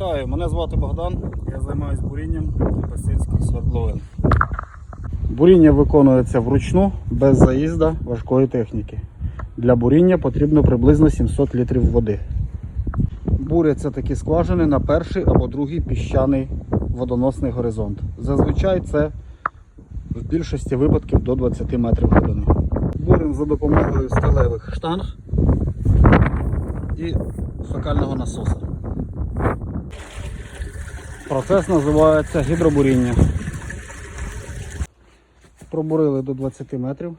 Вітаю, мене звати Богдан, я займаюся бурінням басильських свердловин. Буріння виконується вручну, без заїзда важкої техніки. Для буріння потрібно приблизно 700 літрів води. Буряться такі скважини на перший або другий піщаний водоносний горизонт. Зазвичай це в більшості випадків до 20 метрів глибини. Буримо за допомогою сталевих штанг і фекального насоса. Процес називається гідробуріння. Пробурили до 20 метрів.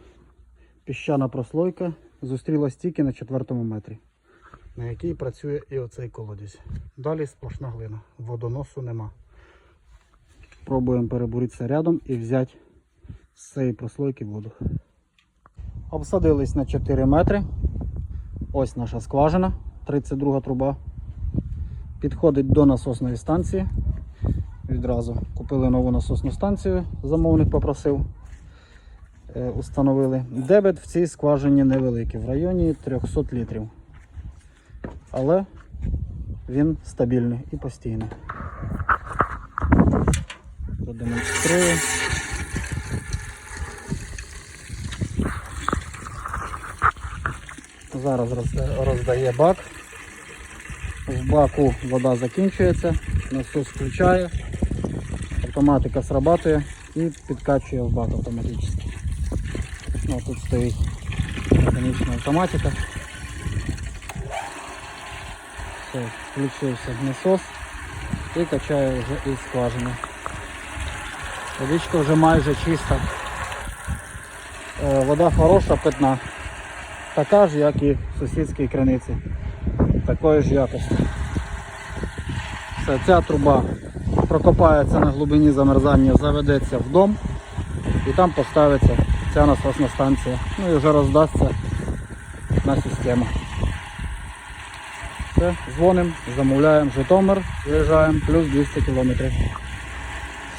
Піщана прослойка зустрілась тільки на четвертому метрі, на якій працює і оцей колодязь. Далі сплошна глина, водоносу нема. Пробуємо перебуритися рядом і взяти з цієї прослойки воду. Обсадились на 4 метри. Ось наша скважина, 32 труба. Підходить до насосної станції. Відразу купили нову насосну станцію, замовник попросив. Е, Установили. Дебет в цій скважині невеликий, в районі 300 літрів. Але він стабільний і постійний. Продемонструю. Зараз роздає бак. В баку вода закінчується, насос включає, автоматика срабатує і підкачує в бак автоматично. Ну, тут стоїть механічна автоматика. Все, включився насос і качає вже із скважини. Водичка вже майже чиста. Е, Вода хороша, питна. Така ж, як і в сусідській криниці. Такої ж якості. Все, труба прокопається на глибині замерзання, заведеться в дом і там поставиться ця насосна станція. Ну і вже роздасться на систему. Все, дзвонимо, замовляємо Житомир, виїжджаємо плюс 200 кілометрів.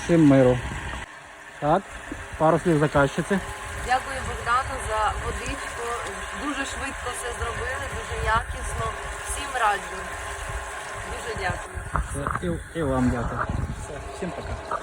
Всім миру. Так, пару слів заказчиці. Дякую Богдану за водичку. Дуже швидко все зробили, дуже якісно. Всім раджу. Дякую. І, і вам дякую. Все, всім пока.